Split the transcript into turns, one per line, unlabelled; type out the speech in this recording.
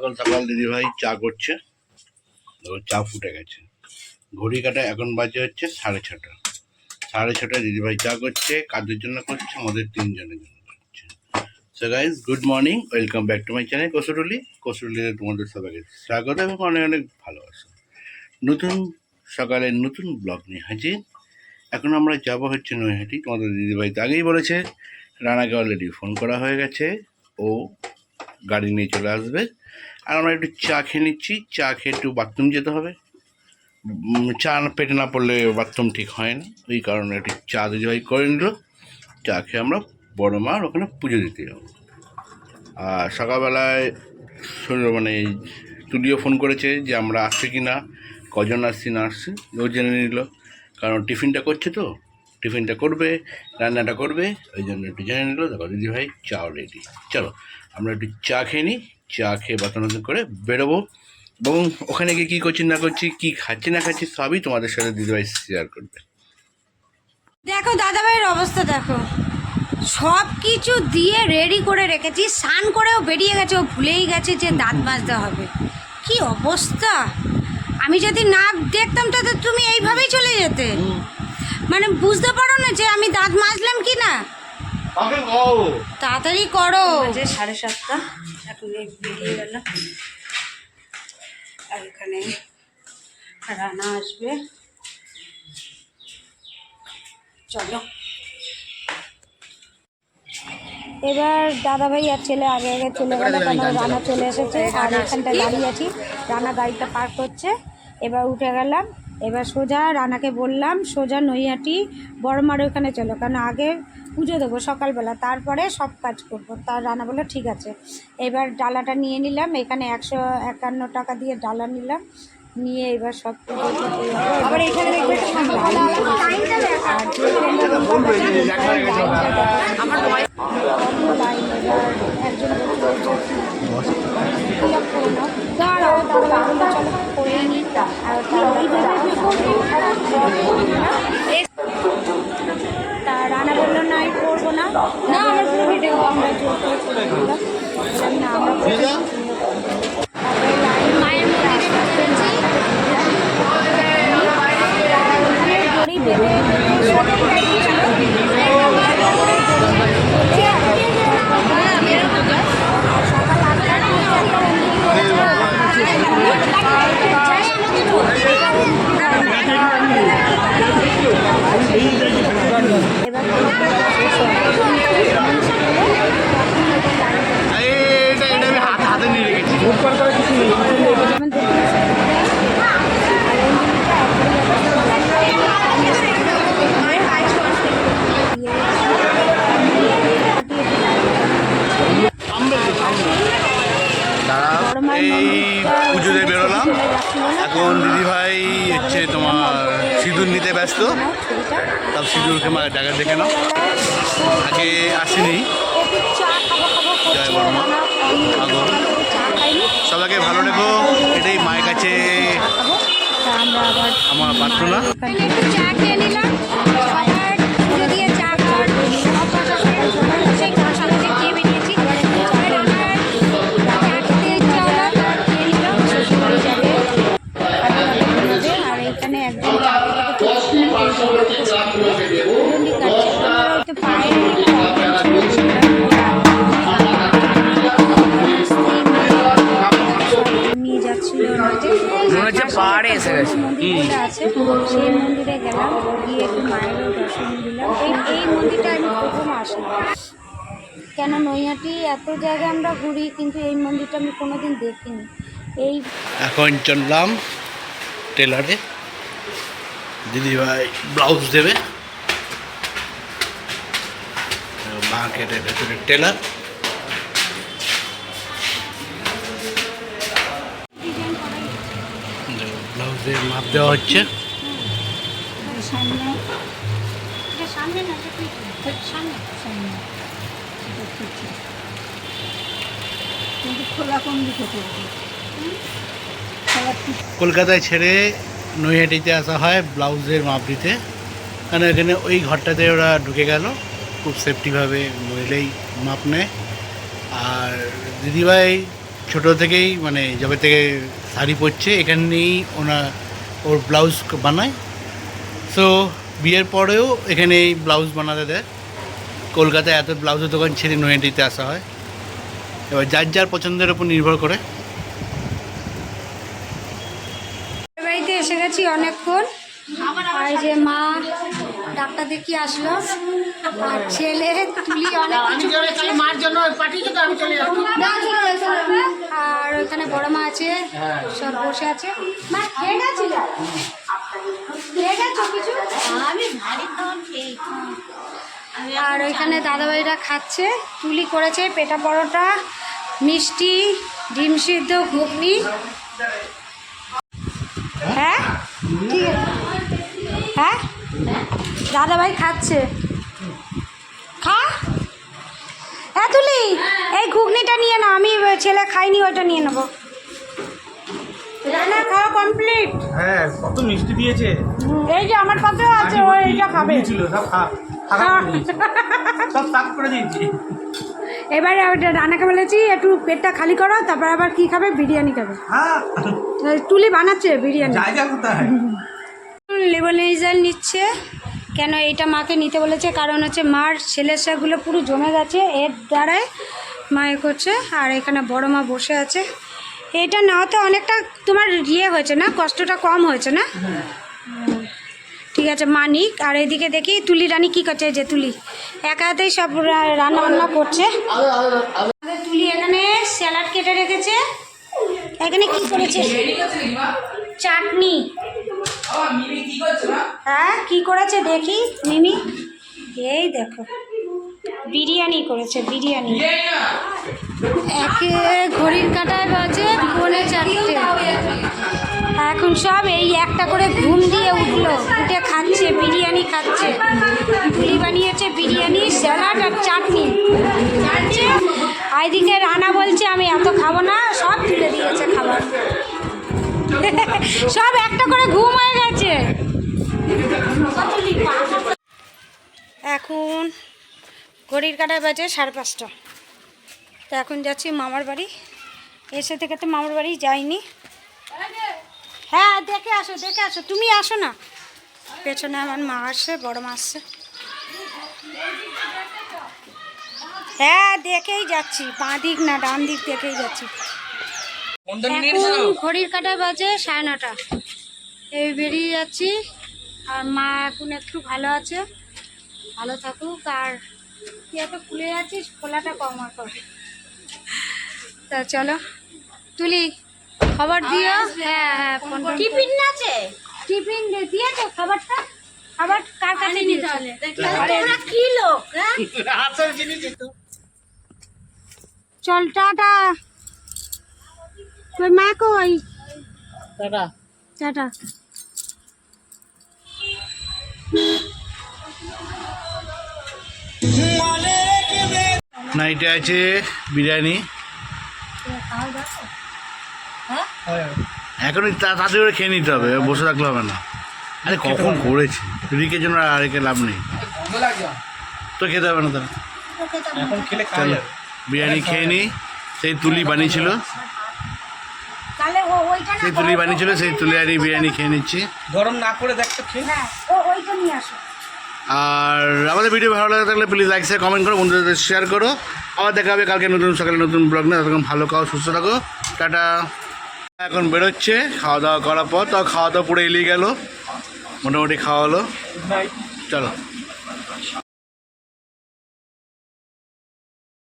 সকাল সকাল দিদিভাই চা করছে। চা ফুটে গেছে। ঘড়ি কাটা এখন বাজে হচ্ছে সাড়ে ছটা। সাড়ে ছটায় দিদিভাই চা করছে কাদের জন্য করছে, আমাদের তিনজনের জন্য করছে। So guys good morning welcome back to my channel কসুরুলি কসুরুলিতে তোমাদের সবাইকে স্বাগত এবং অনেক অনেক ভালোবাসা। নতুন, সকালে নতুন ব্লগ নিয়ে হাজির। এখন আমরা যাব হচ্ছে নৈহাটি। তোমাদের দিদিভাই তো আগেই বলেছে রানাকে অলরেডি ফোন করা হয়ে গেছে। ও গাড়ি নিয়ে চলে আসবে। আর আমরা একটু চা খেয়ে নিচ্ছি। চা খেয়ে একটু বাথরুম যেতে হবে। চা পেটে না পড়লে বাথরুম ঠিক হয় না। ওই কারণে একটু চা দিদিভাই করে নিল। চা খেয়ে আমরা বড় মার ওখানে পুজো দিতে যাব। আর সকালবেলায় মানে তুলিও ফোন করেছে যে আমরা আসছি কি না কজন আসছি না আসছি, ও জেনে নিল। কারণ টিফিনটা করছে তো। টিফিনটা করবে রান্নাটা করবে ওই জন্য একটু জেনে নিল দেখো দিদি ভাই চাও রেডি। চলো আমরা একটু চা খেয়ে নিই চা খেয়ে বাতন করে বেরোবো। এবং ওখানে গিয়ে কী করছি না করছি কী খাচ্ছি না খাচ্ছি সবই তোমাদের সাথে দিদিভাই শেয়ার করবে।
দেখো দাদাভাইয়ের অবস্থা দেখো। সব কিছু দিয়ে রেডি করে রেখেছি স্নান করেও বেরিয়ে গেছে ও ভুলেই গেছে যে দাঁত মাজতে হবে। কি অবস্থা? আমি যদি না দেখতাম তাহলে তুমি এইভাবেই চলে যেতে। মানে বুঝতে পারো না যে আমি দাঁত মাজলাম কি না? তাড়াতাড়ি করো। যে সাড়ে সাতটা। এখন বেরিয়ে গেল। আর এখানে রানা আসবে। চলো। এবার দাদাভাই আর ছেলে আগে আগে চলে গেল কেন রানা চলে এসেছে। আর এখানটা দাঁড়িয়ে আছি। রানা গাড়িটা পার্ক করছে। এবার উঠে গেলাম। এবার সোজা রানাকে বললাম সোজা নৈহাটি বড়মার ওখানে চলো কারণ আগে পুজো দেবো সকালবেলা তারপরে সব কাজ করব। তার রানা বলল ঠিক আছে। এবার ডালাটা নিয়ে নিলাম এখানে একশো একান্ন টাকা দিয়ে ডালা নিলাম নিয়ে এবার সব আবার এখানে দেখবে একজন। দাঁড়াও দাঁড়াও চলো করে নিই। আর তা রানা বলল না আমি করব না না আমার পুরো ভিডিও আমরা জোর করে করে দিলাম বললাম, না আমরা করব না। তারপরে লাইন মায়ের মন্দিরে ঢুকেছি দড়ি বেঁধে বেঁধে সকালটাই দিচ্ছিল। সকাল আটটার মধ্যে একটা
এটা এটা আমি হাতে হাতে নিয়ে রেখেছি দাঁড়াও এই পুজোতে বেরোলাম। এখন দিদিভাই হচ্ছে তোমার সিঁদুর নিতে ব্যস্ত। তার সিঁদুরকে মার জায়গা দেখে নাও। আগে আসেনি। জয় বর্মা। আগো। সবাইকে ভালো রেখো। এটাই মায়ের কাছে
আমার
প্রার্থনা।
যাচ্ছিল ওনাকে
মনে হচ্ছে পাহাড়ে এসে গেছে।
আছে। সেই মন্দিরে গেলাম গিয়ে একটু মায়েরও দর্শন দিলাম। এই এই মন্দিরটা আমি প্রথম আসলাম। কেন নৈহাটি এত জায়গায় আমরা ঘুরি কিন্তু এই মন্দিরটা আমি কোনোদিন দেখিনি। এই
এখন চললাম টেলারে দিদিভাই ব্লাউজ দেবে। মার্কেটের ভেতরে টেলার। ব্লাউজের মাপ দেওয়া হচ্ছে। কলকাতায় ছেড়ে নৈহাটিতে আসা হয় ব্লাউজের মাপ দিতে কারণ এখানে ওই ঘরটাতে ওরা ঢুকে গেল, খুব সেফটিভাবে নইলেই মাপ নেয়। আর দিদিভাই ছোট থেকেই মানে যবে থেকে শাড়ি পরছে, এখানেই ওনার ওর ব্লাউজ বানায়। সো বিয়ের পরেও এখানেই ব্লাউজ বানাতে দেয়। কলকাতায় এত ব্লাউজের দোকান ছেড়ে নৈহাটিতে আসা হয়। এবার যার যার পছন্দের উপর নির্ভর করে
বাড়িতে এসে গেছি অনেকক্ষণ আর এই যে মা ডাক্তার দেখিয়ে আসলো? আর ছেলে তুলি অনেক কিছু করেছে।
মার জন্য পাঠিয়েছে তো আমি চলে
আর ওখানে বড় মা আছে সব বসে আছে। মা খেয়ে গেছিল খেয়ে গেছো কিছু?
আমি ভারী খাওয়ান খেয়েছি
আর ওইখানে দাদাভাইরা খাচ্ছে তুলি করেছে পেটা পরোটা মিষ্টি ডিম সিদ্ধ ঘুগনি। হ্যাঁ? ঠিক আছে। হ্যাঁ? দাদাভাই খাচ্ছে। খা। হ্যাঁ তুলি এই ঘুগনিটা নিয়ে নাও আমি ছেলে খাইনি ওইটা নিয়ে নেব। রান্না খাওয়া কমপ্লিট
হ্যাঁ কত মিষ্টি দিয়েছে।
এই যে আমার পাশেও আছে ও এইটা খাবে।
ছিল সব খা- খারাপ করে দিয়েছে। সব সাফ করে দিয়েছি।
এবারে ওটা রান্নাকে বলেছি একটু পেটটা খালি করো তারপর আবার কি খাবে? বিরিয়ানি খাবে।
হ্যাঁ।
তুলি বানাচ্ছে বিরিয়ানি।
জায়গা কোথায়।
লেবনাইজার নিচ্ছে। কেন এইটা মাকে নিতে বলেছে? কারণ হচ্ছে মার ছেলেসাগুলো পুরো জমে গেছে, এর দ্বারাই মা এ করছে। আর এখানে বড় মা বসে আছে। এটা নেওয়াতে অনেকটা তোমার ইয়ে হয়েছে না? কষ্টটা কম হয়েছে না? ঠিক আছে মানিক আর এদিকে দেখি তুলি রানী কী করছে যে তুলি। একা হাতেই সব রান্না বান্না করছে। তুলি এখানে স্যালাড কেটে রেখেছে। এখানে কি করেছে? চাটনি। হ্যাঁ কি করেছে দেখি মিমি? এই দেখো বিরিয়ানি করেছে বিরিয়ানি। একে ঘড়ির কাটায় বাজে পৌনে চারটে। এখন সব এই একটা করে ঘুম দিয়ে উঠল উঠে খাচ্ছে বিরিয়ানি খাচ্ছে। পুলি বানিয়েছে বিরিয়ানি স্যালাড আর চাটনি। খাচ্ছে এদিকে রানা বলছে আমি এত খাব না সব তুলে দিয়েছে খাবার। সব একটা করে ঘুম হয়ে গেছে এখন ঘড়ির কাটায় বাজে সাড়ে পাঁচটা। তো এখন যাচ্ছি মামার বাড়ি। এসে থেকে তো মামার বাড়ি যাইনি। হ্যাঁ দেখে আসো দেখে আসো। তুমি আসো না। পেছনে আমার মা আসছে বড় মা আসছে। হ্যাঁ দেখেই যাচ্ছি। বাঁ দিক না ডান দিক দেখেই যাচ্ছি। ঘড়ির কাটা বাজে সাড়ে নটা। এই বেরিয়ে যাচ্ছি। আর মা এখন একটু ভালো আছে। ভালো থাকুক। আর তুই এত খুলে যাচ্ছিস খোলাটা কম আর কর তা চলো। তুলি খবর দিও। হ্যাঁ হ্যাঁ ফোন
টিফিন আছে?
টিফিন দে- দিয়েছ খাবারটা। খাবার কার কাছে নিতে হবে
তোমরা কি লোক হ্যাঁ?
চল টাটা। তোর মা কই? টাটা।
নাইটে আছে বিরিয়ানি। এখনই তা- তাড়াতাড়ি করে খেয়ে নিতে হবে বসে থাকলে হবে না। আরে কখন করেছি? রিকের জন্য আর রেখে লাভ নেই। তো খেতে হবে না
এখন যাবে।
বিরিয়ানি খেয়ে নিই সেই তুলি বানিয়েছিল।
না
সেই তুলি বানিয়েছিল সেই তুলি আর বিরিয়ানি খেয়ে নিচ্ছি।
গরম না করে দেখতো খেয়ে
হ্যাঁ
আর আমাদের ভিডিও ভালো লাগে থাকলে প্লিজ লাইক শেয়ার কমেন্ট করো বন্ধুদের শেয়ার করো। আবার দেখা হবে কালকে নতুন সকালে নতুন ব্লগ নিয়ে। ততক্ষণ ভালো খাও সুস্থ থাকো। টাটা। এখন বেরোচ্ছে খাওয়া দাওয়া করার পর। তাও খাওয়া দাওয়া পুরো এলিয়ে গেল। মোটামুটি খাওয়া হলো। চলো।